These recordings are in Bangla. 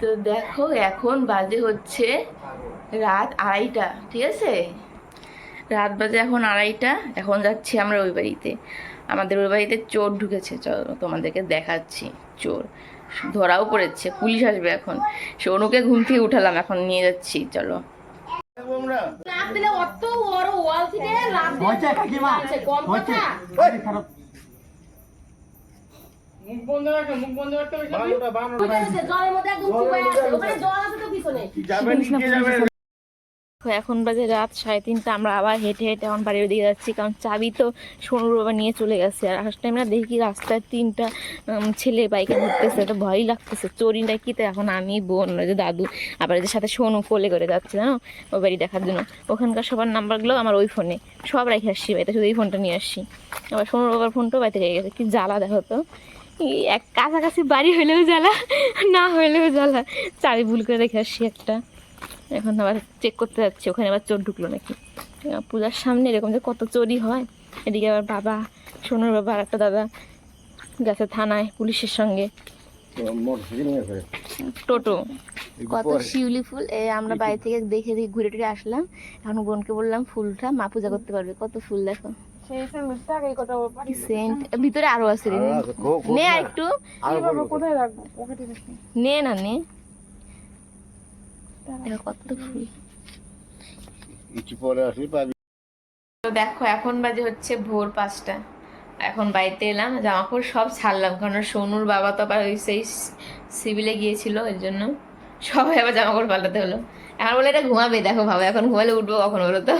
তো দেখো এখন বাজে হচ্ছে রাত আড়াইটা ঠিক আছে? রাত বাজে এখন আড়াইটা এখন যাচ্ছি আমরা ওই বাড়িতে। আমাদের ওই বাড়িতে চোর ঢুকেছে চলো তোমাদেরকে দেখাচ্ছি চোর। ধরাও পড়েছে পুলিশ আসবে এখন। সোনুকে ঘুম থেকে উঠালাম এখন নিয়ে যাচ্ছি চলো। দিলে অত বড় ওয়াল থেকে লাভ জলের মধ্যে একদম আছে। ওখানে জল আছে তো পিছনে। এখন বাজে রাত সাড়ে তিনটা আমরা আবার হেঁটে হেঁটে এখন বাড়ির দিকে যাচ্ছি কারণ চাবি তো সোনুর বাবা নিয়ে চলে গেছে। আর আসার টাইম না দেখি রাস্তায় তিনটা ছেলে বাইকে ঘুরতেছে তো ভয়ই লাগতেছে। চোরিটা কি তো এখন আমি বোন যে দাদু আবার এদের সাথে সোনু কোলে করে যাচ্ছে জানো? ও বাড়ি দেখার জন্য। ওখানকার সবার নাম্বারগুলো আমার ওই ফোনে সব রেখে আসছি বাড়িতে শুধু এই ফোনটা নিয়ে আসছি। আবার সোনুর বাবার ফোনটাও বাড়িতে রেখে গেছে। কি জ্বালা দেখো তো। এক কাছাকাছি বাড়ি হইলেও জ্বালা না হইলেও জ্বালা। চাবি ভুল করে রেখে আসি একটা। এখন আবার চেক করতে যাচ্ছি ওখানে আবার চোর ঢুকলো নাকি? পূজার সামনে এরকম যে কত চোরই হয়। এদিকে আবার বাবা সোনুর বাবা আর একটা দাদা গেছে থানায় পুলিশের সঙ্গে। টোটো। কত শিউলি ফুল। এ আমরা বাড়ি থেকে দেখে দেখে ঘুরে টুরে আসলাম। এখন বোনকে বললাম ফুলটা মা পূজা করতে পারবে। কত ফুল দেখো। ভিতরে আরও আছে রে নে একটু? নে না নে? দেখো কত ফুল কিছু পরে আসলে পাবি। দেখো এখন বাজে হচ্ছে ভোর পাঁচটা। এখন বাড়িতে এলাম জামা কাপড় সব ছাড়লাম। কারণ সোনুর বাবা তো আবার ওই সেই সিভিলে গিয়েছিল এর জন্য সবাই আবার জামা কাপড় পাল্টাতে হলো। এখন বলে এটা ঘুমাবে দেখো ভাবে এখন ঘুমালে উঠবো কখন বলো তো?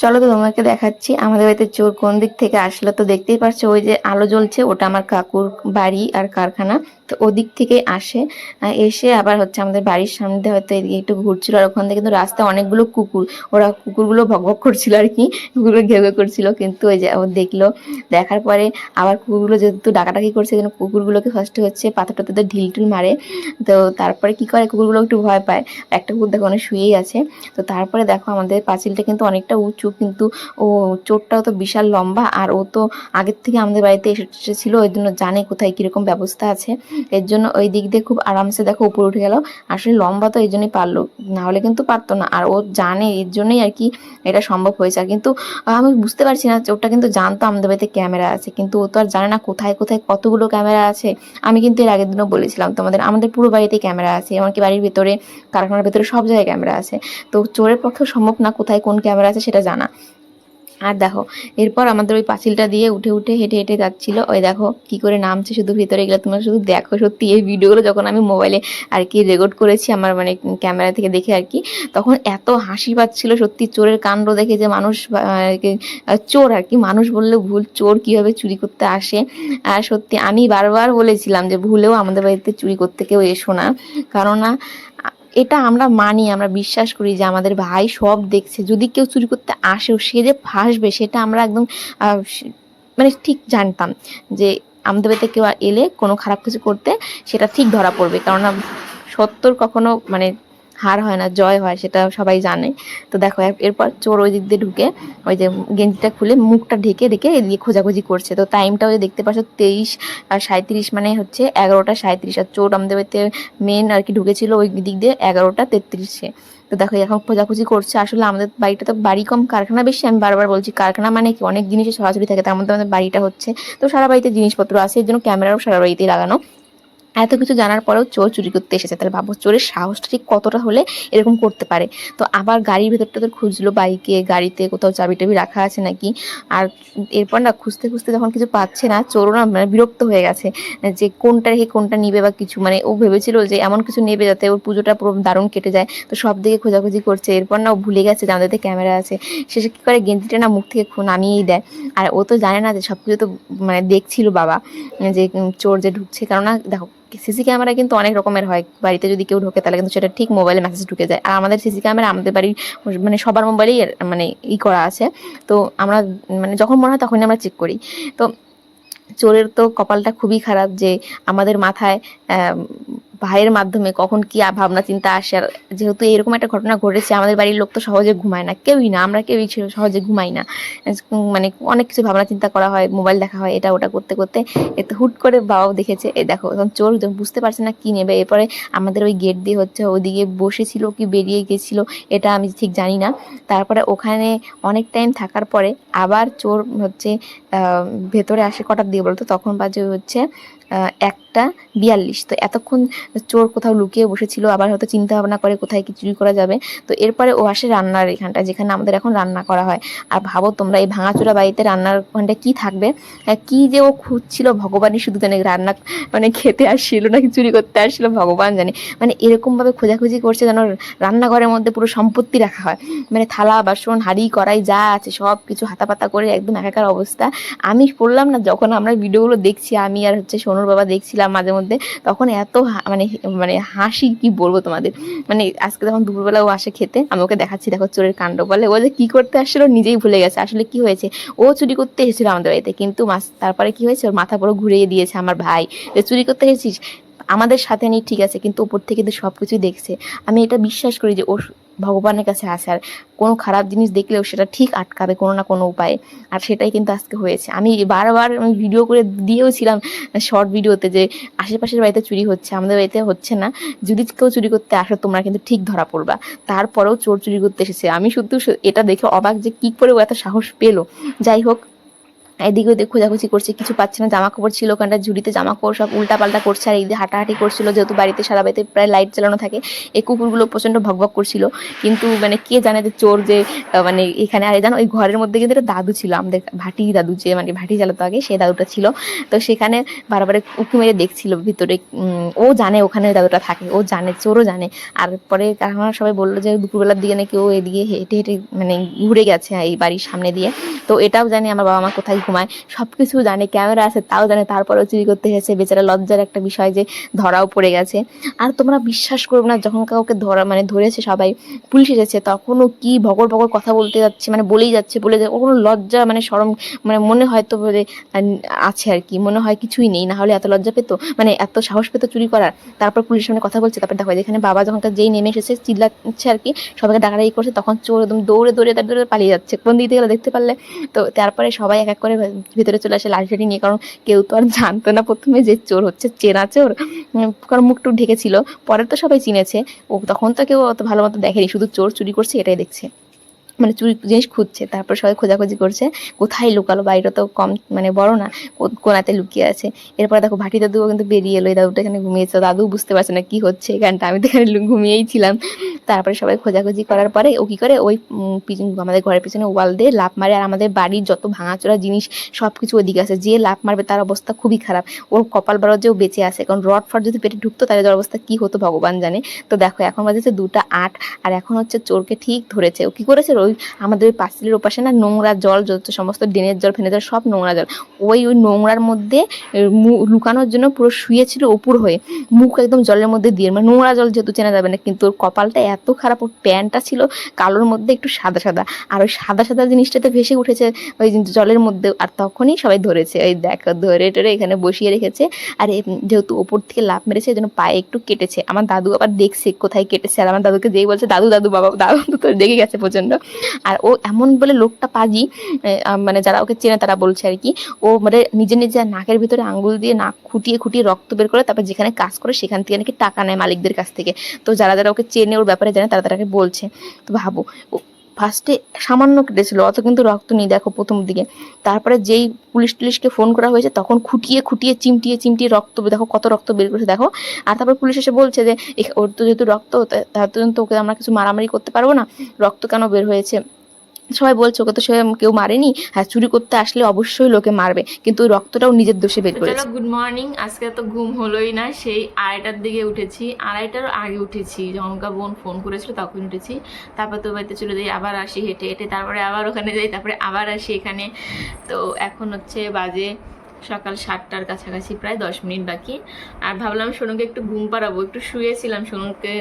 চলো তো তোমাকে দেখাচ্ছি। আমাদের বাড়িতে চোর কোন দিক থেকে আসলো তো দেখতেই পাচ্ছ ওই যে আলো জ্বলছে, ওটা আমার কাকুর বাড়ি আর কারখানা। তো ওদিক থেকে আসে এসে আবার হচ্ছে আমাদের বাড়ির সামনে হয়তো এদিকে একটু ঘুরছিল আর ওখান থেকে কিন্তু রাস্তায় অনেকগুলো কুকুর, ওরা কুকুরগুলো ভকভক করছিল আর কি, কুকুরগুলো ঘেউ ঘেউ করছিল। কিন্তু ওই যে ও দেখল, দেখার পরে আবার কুকুরগুলো যেহেতু ডাকাডাকি করছে কিন্তু কুকুরগুলোকে ফার্স্টে হচ্ছে পাথর টাথর ঢিল টুল মারে। তো তারপরে কি করে? কুকুরগুলো একটু ভয় পায়। একটা কুকুর দেখো অনেক শুয়েই আছে। তো তারপরে দেখো আমাদের পাঁচিলটা কিন্তু অনেকটা উঁচু, কিন্তু ও চোরটাও তো বিশাল লম্বা। আর ও তো আগের থেকে আমাদের বাড়িতে এসেছিল, ওই জন্য জানে কোথায় কীরকম ব্যবস্থা আছে। এর জন্য ওই দিক দিয়ে খুব আরামসে দেখো উপরে উঠে গেল আসলে লম্বা তো এই জন্যই পারল না হলে কিন্তু পারতো না। আর ও জানে, এর জন্যই আর কি এটা সম্ভব হয়েছে। আর কিন্তু আমি বুঝতে পারছি না চোরটা কিন্তু জানতো আমাদের বাড়িতে ক্যামেরা আছে। কিন্তু ও তো আর জানে না কোথায় কোথায় কতগুলো ক্যামেরা আছে। আমি কিন্তু এর আগের দিনও বলেছিলাম তোমাদের, আমাদের পুরো বাড়িতে ক্যামেরা আছে। এমনকি বাড়ির ভিতরে, কারখানার ভিতরে সব জায়গায় ক্যামেরা আছে। তো চোরের পক্ষেও সম্ভব না কোথায় কোন ক্যামেরা আছে সেটা জানা। আর দেখো, এরপর আমাদের ওই পাঁচিলটা দিয়ে উঠে উঠে হেঁটে হেঁটে যাচ্ছিল। ওই দেখো কি করে নামছে শুধু ভিতরে গেলে তোমরা শুধু দেখো সত্যি। এই ভিডিওগুলো যখন আমি মোবাইলে আর কি রেকর্ড করেছি আমার মানে ক্যামেরা থেকে দেখে আর কি, তখন এত হাসি পাচ্ছিল সত্যি। চোরের কাণ্ড দেখে যে মানুষ চোর আর কি, মানুষ বললে ভুল, চোর কীভাবে চুরি করতে আসে। আর সত্যি আমি বারবার বলেছিলাম যে ভুলেও আমাদের বাড়িতে চুরি করতে কেউ এসো না। কারণ না এটা আমরা মানি, আমরা বিশ্বাস করি যে আমাদের ভাই সব দেখছে। যদি কেউ চুরি করতে আসেও, সে যে ফাঁসবে, সেটা আমরা একদম মানে ঠিক জানতাম যে আমাদের বাড়িতে কেউ এলে কোনো খারাপ কিছু করতে, সেটা ঠিক ধরা পড়বে। কারণ সত্যর কখনো মানে হার হয় না, জয় হয়, সেটা সবাই জানে। তো দেখো, এর- এরপর চোর ওই দিক দিয়ে ঢুকে, ওই যে গেঞ্জিটা খুলে মুখটা ঢেকে রেখে এদিকে খোঁজাখুঁজি করছে। তো টাইমটাও দেখতে পাচ্ছ, তেইশ আর সাঁত্রিশ মানে হচ্ছে এগারোটা সাঁত্রিশ আর চোর আমাদের বাড়িতে মেন আর কি ঢুকেছিল ওই দিক দিয়ে এগারোটা তেত্রিশে। তো দেখো, এখন খোঁজাখুঁজি করছে। আসলে আমাদের বাড়িটা তো বাড়ি কম, কারখানা বেশি, আমি বারবার বলছি, কারখানা মানে কি? অনেক জিনিসের সরাসরি থাকে, তার মধ্যে আমাদের বাড়িটা হচ্ছে, তো সারা বাড়িতে জিনিসপত্র আছে, এর জন্য ক্যামেরাও সারা বাড়িতেই লাগানো। এত কিছু জানার পরেও চোর চুরি করতে এসেছে। তাহলে ভাবো চোরের সাহসটা ঠিক কতটা হলে এরকম করতে পারে? তো আবার গাড়ির ভেতরটা তো খুঁজলো বাইকে, গাড়িতে কোথাও চাবি টাবি রাখা আছে নাকি? আর এরপর না খুঁজতে খুঁজতে যখন কিছু পাচ্ছে না, চোরও না মানে বিরক্ত হয়ে গেছে যে কোনটা রেখে কোনটা নিবে বা কিছু। মানে ও ভেবেছিল যে এমন কিছু নেবে যাতে ওর পুজোটা পুরো দারুণ কেটে যায়। তো সব দিকে খোঁজাখুঁজি করছে। এরপর না ও ভুলে গেছে যে আমাদের ক্যামেরা আছে। শেষে কী করে? গেঞ্জিটা না মুখ থেকে নামিয়েই দেয়। আর ও তো জানে না যে সব কিছু তো মানে দেখছিল বাবা যে চোর যে ঢুকছে। কেননা দেখো সিসি ক্যামেরা কিন্তু অনেক রকমের হয়। বাড়িতে যদি কেউ ঢোকে, তাহলে কিন্তু সেটা ঠিক মোবাইলে মেসেজ ঢুকে যায়। আর আমাদের সিসি ক্যামেরা আমাদের বাড়ির মানে সবার মোবাইলেই মানে ই করা আছে। তো আমরা মানে যখন মনে হয় তখনই আমরা চেক করি। তো চোরের তো কপালটা খুবই খারাপ যে আমাদের মাথায় ভাইয়ের মাধ্যমে কখন কি ভাবনা চিন্তা আসে। আর যেহেতু এরকম একটা ঘটনা ঘটেছে আমাদের বাড়ির লোক তো সহজে ঘুমায় না। কেউই না আমরা কেউই সহজে ঘুমাই না। মানে অনেক কিছু ভাবনা চিন্তা করা হয় মোবাইল দেখা হয় এটা ওটা করতে করতে এতে হুট করে বাবাও দেখেছে এ দেখো এখন চোর বুঝতে পারছে না কি নেবে। এরপরে আমাদের ওই গেট দিয়ে হচ্ছে ওইদিকে বসেছিল কি বেরিয়ে গেছিল এটা আমি ঠিক জানি না। তারপরে ওখানে অনেক টাইম থাকার পরে আবার চোর হচ্ছে ভেতরে আসে কটার দিয়ে বলতো? তখন বাজে হচ্ছে আহ, একটা বিয়াল্লিশ। তো এতক্ষণ চোর কোথাও লুকিয়ে বসেছিল, আবার হয়তো চিন্তা ভাবনা করে কোথায় কি চুরি করা যাবে। তো এরপরে ও আসে রান্নার এখানটা যেখানে আমাদের এখন রান্না করা হয়। আর ভাবো তোমরা এই ভাঙাচোরা বাড়িতে রান্নার ওখানটা কি থাকবে? কি যে ও খুঁজছিল, ভগবানই শুধু জানে রান্না মানে খেতে আসছিল নাকি চুরি করতে আসছিল, ভগবান জানে। মানে এরকমভাবে খোঁজাখুঁজি করছে যেন রান্নাঘরের মধ্যে পুরো সম্পত্তি রাখা হয়। মানে থালা, বাসন, হাঁড়ি, কড়াই যা আছে, সব কিছু হাতাপাতা করে একদম একাকার অবস্থা। আমি বললাম না, যখন আমরা ভিডিওগুলো দেখছি, আমি আর হচ্ছে সোনুর বাবা দেখছিলাম মাঝে মধ্যে, তখন এত মানে মানে হাসি কি বলব তোমাদের? মানে আজকে যখন দুপুরবেলা ও আসে খেতে, আমি ওকে দেখাচ্ছি, দেখো চোরের কাণ্ড বলে, ও যে কি করতে আসছিল নিজেই ভুলে গেছে, আসলে কি হয়েছে? ও চুরি করতে এসেছিল আমাদের বাড়িতে, কিন্তু তারপরে কি হয়েছে? ওর মাথা পুরো ঘুরিয়ে দিয়েছে আমার ভাই। যে চুরি করতে এসেছিস, আমাদের সাথে নেই, ঠিক আছে, কিন্তু ওপর থেকে তো সব কিছুই দেখছে। আমি এটা বিশ্বাস করি যে ও ভগবানের কাছে আসে। আর কোনো খারাপ জিনিস দেখলেও সেটা ঠিক আটকাবে কোনো না কোনো উপায়ে। আর সেটাই কিন্তু আজকে হয়েছে। আমি বারবার আমি ভিডিও করে দিয়েওছিলাম শর্ট ভিডিওতে যে আশেপাশের বাড়িতে চুরি হচ্ছে, আমাদের বাড়িতে হচ্ছে না। যদি কেউ চুরি করতে আসো, তোমরা কিন্তু ঠিক ধরা পড়বা। তারপরেও চোর চুরি করতে এসেছে। আমি শুধু এটা দেখে অবাক যে কি করে ও এত সাহস পেল। যাই হোক এদিকে ওদিকে খোঁজাখুঁজি করছে, কিছু পাচ্ছে না জামা কাপড় ছিল ওখানটা, ঝুড়িতে জামা কাপড় সব উল্টা পাল্টা করছে, আর এইদিকে হাঁটাহাঁটি করছিল, যেহেতু বাড়িতে সারা বাড়িতে প্রায় লাইট চালানো থাকে, এই কুকুরগুলো প্রচণ্ড ভকভক করছিল। কিন্তু মানে কে জানে যে চোর যে মানে এখানে আর জানো ওই ঘরের মধ্যে কিন্তু একটা দাদু ছিল, আমাদের ভাটি দাদু যে মানে ভাটি চালাতো আগে, সেই দাদুটা ছিল। তো সেখানে বারবার উঁকি মেরে দেখছিল ভিতরে ও জানে ওখানে দাদুটা থাকে, ও জানে, চোরও জানে। আর পরে কারখানা সবাই বলল যে, দুপুরবেলার দিকে নাকি ও এদিকে হেঁটে হেঁটে মানে ঘুরে গেছে এই বাড়ির সামনে দিয়ে। তো এটাও জানি আমার বাবা মা কোথায় ঘুমায় সব কিছু জানে, ক্যামেরা আছে, তাও জানে, তারপরেও চুরি করতে এসেছে। বেচারা লজ্জার একটা বিষয় যে ধরাও পড়ে গেছে। আর তোমরা বিশ্বাস করবে না, যখন কাউকে ধরা মানে ধরেছে সবাই, পুলিশ এসেছে, তখনও কি ভগর ভগর কথা বলতে যাচ্ছে মানে বলেই যাচ্ছে, বলে যা- ওর কোনো লজ্জা মানে সরম মানে মনে হয়তো বলে আছে আর কি, মনে হয় কিছুই নেই, না হলে এত লজ্জা পেতো? মানে এত সাহস পেতো চুরি করার? তারপর পুলিশের সামনে কথা বলছে, তারপর দেখো, যেখানে বাবা যখন তার যেই নেমে এসেছে, চিল্লাচ্ছে আর কি, সবাইকে ডাকাডাকি করছে, তখন চোর একদম দৌড়ে দৌড়ে তার দৌড়ে পালিয়ে যাচ্ছে। কোন দিক গেলো দেখতে পারলে? তো তারপরে সবাই এক এক করে ভিতরে চলে আসে লাঠি টাঠি নিয়ে, কারণ কেউ তো আর জানতো না প্রথমে যে চোর হচ্ছে, চেনা চোর। কারণ মুখ টুক ঢেকেছিল পরে তো সবাই চিনেছে। ও তখন তো কেউ অত ভালো মতো দেখেনি, শুধু চোর চুরি করছে, এটাই দেখছে। মানে চুরি জিনিস খুঁজছে, তারপর সবাই খোঁজাখুঁজি করছে, কোথায় লুকালো বাড়িটা তো কম মানে বড় না কোনাতে লুকিয়ে আছে। এরপরে দেখো ভাটি দাদুও কিন্তু বেরিয়ে এলো দাদুটা এখানে ঘুমিয়েছে দাদু বুঝতে পারছে না কি হচ্ছে এখানটা, আমি তো এখানে ঘুমিয়েই ছিলাম। তারপরে সবাই খোঁজাখুঁজি করার পরে ও কি করে, ওই আমাদের ঘরের পিছনে ওয়াল দিয়ে লাফ মারে, আর আমাদের বাড়ির যত ভাঙাচোরা জিনিস সব কিছু ওদিকে আছে যে লাফ মারবে তার অবস্থা খুবই খারাপ। ওর কপাল বড় যে ও বেঁচে আছে, কারণ রড ফট যদি পেটে ঢুকতো তাহলে ওর অবস্থা কি হতো ভগবান জানে। তো দেখো এখন বাজেছে দুটা আট, আর এখন হচ্ছে চোরকে ঠিক ধরেছে। ও কি করেছে? ওই আমাদের ওই পাঁচিলের ওপাশে না নোংরা জল যত সমস্ত ড্রেনের জল ফেনে জল, সব নোংরা জল। ওই ওই নোংরার মধ্যে লুকানোর জন্য পুরো শুয়েছিল উপর হয়ে। মুখ একদম জলের মধ্যে দিয়ে মানে নোংরা জল যেহেতু চেনা যাবে না, কিন্তু ওর কপালটা এত খারাপ, ওর প্যান্টটা ছিল কালোর মধ্যে একটু সাদা সাদা। আর ওই সাদা সাদা জিনিসটাতে ভেসে উঠেছে ওই জলের মধ্যে, আর তখনই সবাই ধরেছে ওই দেখো, ধরে টরে এখানে বসিয়ে রেখেছে। আর যেহেতু ওপর থেকে লাভ মেরেছে, এই জন্য পায়ে একটু কেটেছে। আমার দাদু আবার দেখছে কোথায় কেটেছে, আর আমার দাদুকে যেই বলছে, দাদু দাদু, বাবা, দাদু তো দেখে গেছে প্রচণ্ড আর ও এমন বলে লোকটা পাজি মানে যারা ওকে চেনে তারা বলছে আর কি। ও মানে নিজে নিজে নাকের ভিতরে আঙ্গুল দিয়ে নাক খুঁটিয়ে খুঁটিয়ে রক্ত বের করে তারপর যেখানে কাজ করে সেখান থেকে নাকি টাকা নেয় মালিকদের কাছ থেকে। তো যারা যারা ওকে চেনে ওর ব্যাপারে জানে তারা তারাকে বলছে। তো ভাবো ফার্স্টে সামান্য কেটেছিল, অত কিন্তু রক্ত নেই, দেখো প্রথম দিকে। তারপরে যেই পুলিশ টুলিশকে ফোন করা হয়েছে, তখন খুঁটিয়ে খুঁটিয়ে চিমটিয়ে চিমটিয়ে রক্ত, দেখো কত রক্ত বের করেছে, দেখো। আর তারপর পুলিশ এসে বলছে যে ওর তো যেহেতু রক্ত তার জন্য তো ওকে আমরা কিছু মারামারি করতে পারব না। রক্ত কেন বের হয়েছে? সবাই বলছে ওকে তো সে কেউ মারেনি। হ্যাঁ চুরি করতে আসলে অবশ্যই লোকে মারবে। কিন্তু রক্তটাও নিজের দোষে বের করেছে। গুড মর্নিং আজকে তো ঘুম হলোই না সেই আড়াইটার দিকে উঠেছি। আড়াইটার আগে উঠেছি। জনকা বোন ফোন করেছিল তখন উঠেছি। তারপর তো বাড়িতে চলে যাই আবার আসি হেঁটে হেঁটে তারপরে আবার ওখানে যাই তারপরে আবার আসি এখানে। তো এখন হচ্ছে বাজে সকাল সাতটার কাছাকাছি প্রায় দশ মিনিট বাকি। আর ভাবলাম সোনুকে একটু ঘুম পাড়াবো। একটু শুয়েছিলাম সোনুকে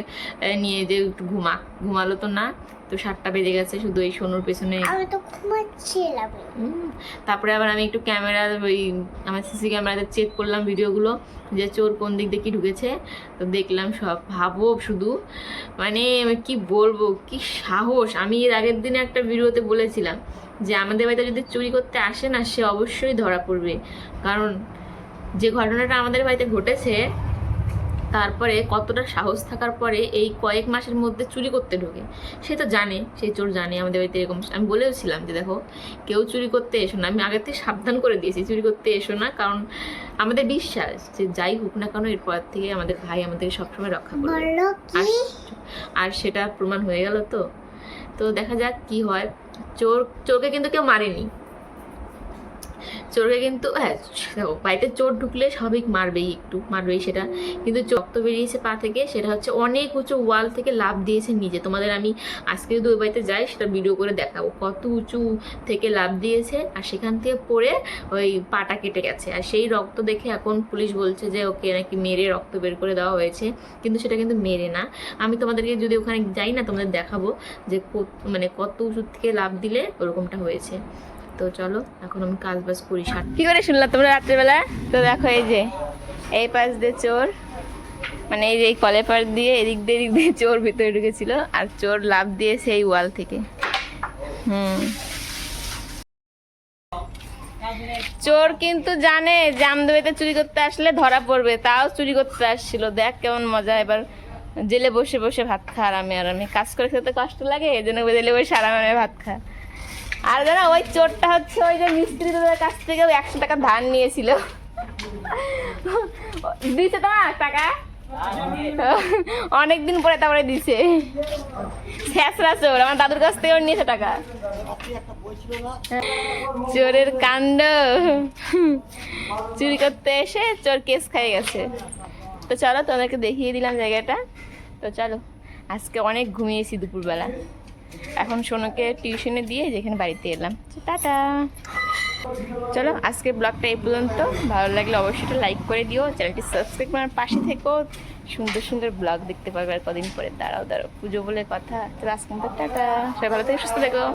নিয়ে যে একটু ঘুমা ঘুমালো তো না। তো সাতটা বেজে গেছে শুধু এই সোনুর পেছনে। আমি তো ঘুমাচ্ছিলাম তারপরে আবার আমি একটু ক্যামেরা ওই আমার সিসি ক্যামেরাতে চেক করলাম ভিডিওগুলো যে চোর কোন দিক দিয়ে কি ঢুকেছে। তো দেখলাম সব ভাবো শুধু মানে আমি কি বলব কি সাহস। আমি এর আগের দিনে একটা ভিডিওতে বলেছিলাম যে আমাদের বাড়িতে যদি চুরি করতে আসে না সে অবশ্যই ধরা পড়বে। কারণ যে ঘটনাটা আমাদের বাড়িতে ঘটেছে তারপরে কতটা সাহস থাকার পরে এই কয়েক মাসের মধ্যে চুরি করতে ঢোকে। সে তো জানে সেই চোর জানে আমাদের বাড়িতে এরকম। আমি বলেওছিলাম যে দেখো কেউ চুরি করতে এসো না। আমি আগে থেকে সাবধান করে দিয়েছি চুরি করতে এসো না। কারণ আমাদের বিশ্বাস যে যাই হোক না কেন এরপর থেকে আমাদের ভাই আমাদের সবসময় রক্ষা করবে। আর সেটা প্রমাণ হয়ে গেল তো। তো দেখা যাক কি হয়। চোর চোরকে কিন্তু কেউ মারেনি। চোরকে কিন্তু হ্যাঁ বাড়িতে চোর ঢুকলে স্বাভাবিক মারবেই একটু, মারবেই সেটা। কিন্তু রক্ত বেরিয়েছে পা থেকে, সেটা হচ্ছে অনেক উঁচু ওয়াল থেকে লাভ দিয়েছে নিজে। তোমাদের আমি আজকে যদি ওই বাড়িতে যাই, সেটা ভিডিও করে দেখাবো। কত উঁচু থেকে লাভ দিয়েছে, আর সেখান থেকে পড়ে ওই পাটা কেটে গেছে। আর সেই রক্ত দেখে এখন পুলিশ বলছে যে, ওকে নাকি মেরে রক্ত বের করে দেওয়া হয়েছে। কিন্তু সেটা কিন্তু মেরে না। আমি তোমাদেরকে যদি ওখানে যাই না, তোমাদের দেখাবো যে মানে কত উঁচু থেকে লাভ দিলে ওরকমটা হয়েছে। তো চলো, এখন আমি কাজ বাজ করি কি করে শুনলাম তোমরা রাত্রেবেলা? তো দেখো এই যে, এই পাশ দিয়ে চোর মানে এই যে এই কলে পাশ দিয়ে এদিক দিয়ে এদিক দিয়ে চোর ভিতরে ঢুকেছিল, আর চোর লাভ দিয়ে সেই ওয়াল থেকে। হুম। চোর কিন্তু জানে যে আমদুবিতে চুরি করতে আসলে ধরা পড়বে, তাও চুরি করতে আসছিল। দেখ কেমন মজা, এবার জেলে বসে বসে ভাত খা, আরামে আরামে। কাজ করে খেতে কষ্ট লাগে, এই জন্য জেলে বসে আরামে ভাত খা। আর জানো, ওই চোরটা হচ্ছে ওই যে মিস্ত্রি তোদের কাছ থেকে একশো টাকা ধার নিয়েছিল। দিছে তোমার টাকা? অনেকদিন পরে তারপরে দিছে। শেষরা চোর, আমার দাদুর কাছ থেকেও নিয়েছে টাকা। চোরের কাণ্ড। চুরি করতে এসে চোর কেস খাই গেছে। তো চলো, তোমাদেরকে দেখিয়ে দিলাম জায়গাটা। তো চলো, আজকে অনেক ঘুমিয়েছি দুপুরবেলা। এখন সোনুকে টিউশনে দিয়ে যেখানে বাড়িতে এলাম। টাটা। চলো, আজকের ব্লগটা এই পর্যন্ত। ভালো লাগলে অবশ্যই লাইক করে দিও, চ্যানেলটি সাবস্ক্রাইব করার পাশে থেকো। সুন্দর সুন্দর ব্লগ দেখতে পারবে আর কদিন পরে। দাঁড়াও দাঁড়াও, পুজো বলে কথা। আজকে টাটা। সবাই ভালো থেকে, সুস্থ থেকো।